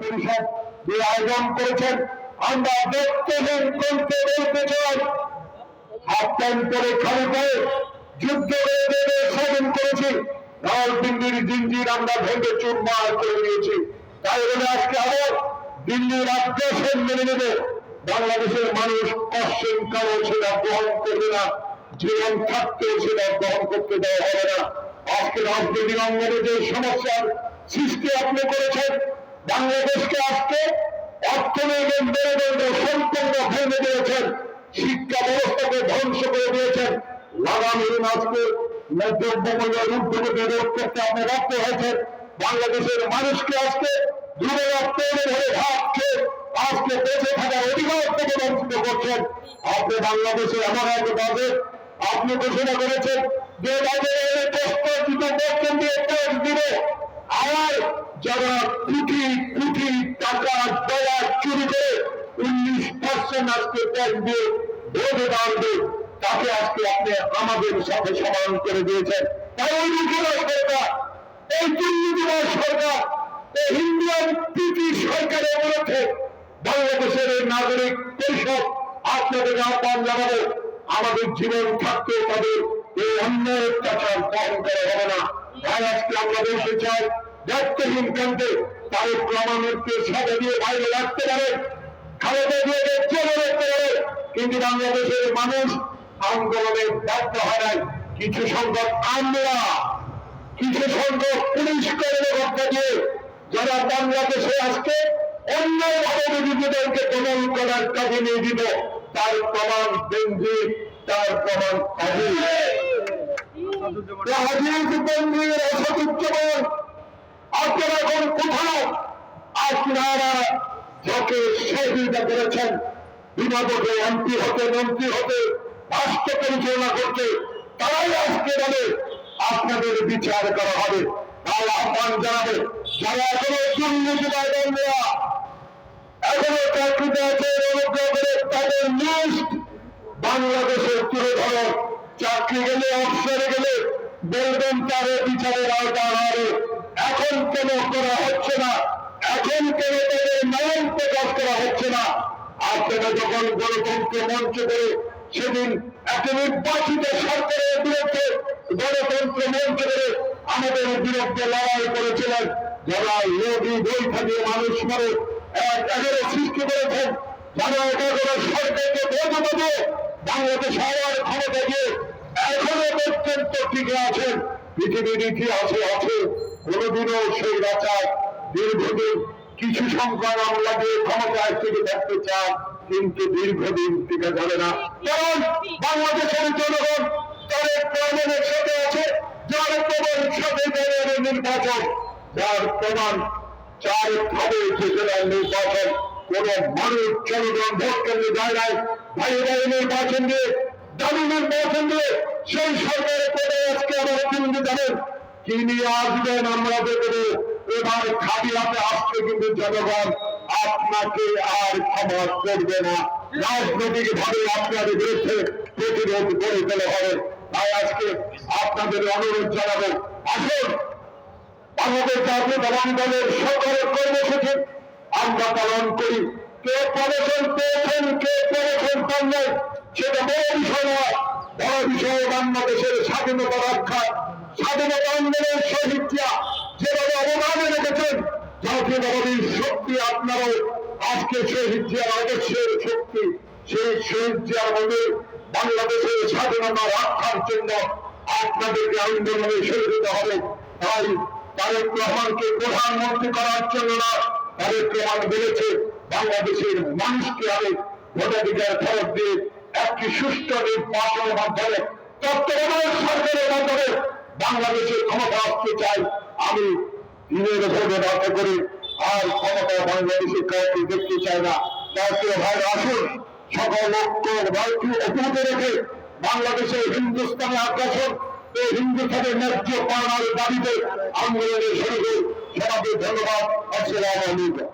পরিষদ যে আয়োজন করেছেন। আমরা দেখতেহীন কণ্ঠে বলতে চাই। হাফ প্যান্ট পরে খালি করে যুদ্ধ করে দেবে স্বাধীন করেছি। রাওয়ালপিন্ডির জিঞ্জির আমরা ভেঙে চুরমার করে দিয়েছি। তাই বলে আজকে আবার দিল্লির আগ্রাসন মেনে নেবে। বাংলাদেশের মানুষ কশ্চিন কালো সেটা গ্রহণ করবে না, জীবন থাকতে সেটা গ্রহণ করতে দেওয়া হবে না। আজকে রাজনৈতিক অঙ্গনে যে সমস্যার সৃষ্টি আপনি করেছেন বাংলাদেশকে আজকে অর্থনৈতিক মেরুদণ্ড সম্পূর্ণ ভেঙে দিয়েছেন, শিক্ষা ব্যবস্থাকে ধ্বংস করে দিয়েছেন। লাগামহীন আজকে বাংলাদেশের মানুষকে আজকে আজকে বেঁচে থাকার অধিকার থেকে বঞ্চিত করছেন। আপনি বাংলাদেশে এমন এক বাজেট আপনি ঘোষণা করেছেন যে বাজেটের প্রস্তাবিত বর্তন দিয়ে ট্যাক্স দিবে আর যারা কোটি কোটি টাকা ডলার চুরি করে উনিশ পার্সেন্ট আজকে দিয়ে দাঁড়বে তাকে আজকে আপনি আমাদের সাথে সমান করে দিয়েছেন। তাই ওই মুখিরা সরকার, এই দুর্নীতিবাদ সরকার, এই সরকারের বিরুদ্ধে বাংলাদেশের এই নাগরিক পরিষদ আপনাদের আহ্বান জানাব। আমাদের জীবন থাকতে তাদের এই অন্যায় অত্যাচার করা হবে না। তাই আজকে আমরা বলতে চাই দায়িত্বহীন কান্তে তাদের প্রমাণকে সাজা দিয়ে বাইরে রাখতে পারে বাংলাদেশের মানুষ আন্দোলনে বাধ্য হয় কিছু সংখ্যক আমরা কিছু সংখ্যক পুলিশ কর্মকর্তা দিয়ে যারা বাংলাদেশে আজকে অন্যভাবে বিজেপিদেরকে দমন করার কাজে নিয়ে দিত তার প্রমাণ বেঞ্জি তার প্রমাণ আপনারা এখন কোথাও আপনারা যাকে সহযোগিতা করেছেন বিনোদকে এমপি হতে মন্ত্রী হতে, রাষ্ট্র পরিচালনা করতে, তারাই আজকে বলে আপনাদের বিচার করা হবে। তাই আহ্বান জানাবে, যারা এখনও দুর্নীতি এখনও চাকরিতে আছে অনুগ্রহ করে তাদের লিস্ট বাংলাদেশে তুলে ধরো। চাকরি গেলে গেলে বলবেন বিচারের আওতা হবে এখন কেন করা হচ্ছে না। এখন কেন তাদের নাম প্রকাশ করা হচ্ছে না? আপনারা যখন গণতন্ত্র মঞ্চ করে সেদিন একটা নির্বাচিত সরকারের বিরুদ্ধে গণতন্ত্র মঞ্চ করে আমাদের বিরুদ্ধে লড়াই করেছিলেন যারা লোভী বই থেকে মানুষ মারে এগারো সৃষ্টি করেছেন। যারা এগারো সরকারকে বৈধ দিয়ে বাংলাদেশ হওয়ার ক্ষমতা দিয়ে এখনও পর্যন্ত টিকে আছেন, পৃথিবীর ইতিহাসে আছে, কোনোদিনও সেই রাচার দীর্ঘদিন কিছু সংখ্যক আমলা দিয়ে ক্ষমতায় থেকে থাকতে চান, কিন্তু দীর্ঘদিন টিকে যাবে না। কারণ বাংলাদেশের জনগণ তাদের প্রমাণের সাথে আছে, যার প্রমাণ সাথে নির্বাচন। যার প্রমাণ চার ভাবে উপজেলার নির্বাচন। কোন মানুষ জনগণ ভোট কেন্দ্রে যায় নাই। ভাই ভাই নির্বাচন দিয়ে দাবি নির্বাচন দিয়ে সেই সরকারের পদে আজকে আমার কিন্তু জানেন নিয়ে আসবেন আমরা দেখব। এবার খালি হাতে আসছে কিন্তু জনগণ। আপনাকে আর ক্ষমা করবে না। রাজনৈতিক ভাবে আপনাদের বিরুদ্ধে প্রতিরোধ গড়ে তোলা হবে। তাই আজকে আপনাদের অনুরোধ জানাব। আসুন। বাংলাদেশ জাতীয়তাবাদী দলের সকলের কর্মসূচি আমরা পালন করি। কে প্রদর্শন পেয়েছেন, কে প্রদর্শন পান সেটা বড় বিষয় নয়। বড় বিষয় বাংলাদেশের স্বাধীনতা রক্ষা। স্বাধীনতা আন্দোলনের শহীদরা যেভাবে অবদানে রেখেছেন জাতীয়তাবাদীর শক্তি আপনারাও আজকে শহীদ আদর্শের শক্তি, সেই শহীদ মধ্যে বাংলাদেশের স্বাধীনতা রক্ষার জন্য আপনাদেরকে আন্দোলনে শহীদ হতে হবে। তাই তারেক রহমানকে প্রধানমন্ত্রী করার জন্য না, তারেক রহমান বলেছে, বাংলাদেশের মানুষকে আমি ভোটাধিকার ফেরত দিয়ে একটি সুষ্ঠু নির্বাচনের মাধ্যমে তত্ত্বাবধায়ক সরকারের মাধ্যমে বাংলাদেশের ক্ষমতা আসতে চাই, আমি দিনের ভোটে বাধ্য করি আর ক্ষমতা বাংলাদেশের কাউকে দেখতে চাই না। তাকে ভাই আসুন, সকল লক্ষ্য ভাইকে অকুত রেখে বাংলাদেশের হিন্দুস্তানে আগ্রাসন। এই হিন্দুস্তানের ন্যায্য পাওয়ার দাবিতে আন্দোলনের শুরু সবাইকে ধন্যবাদ। আসসালামু আলাইকুম।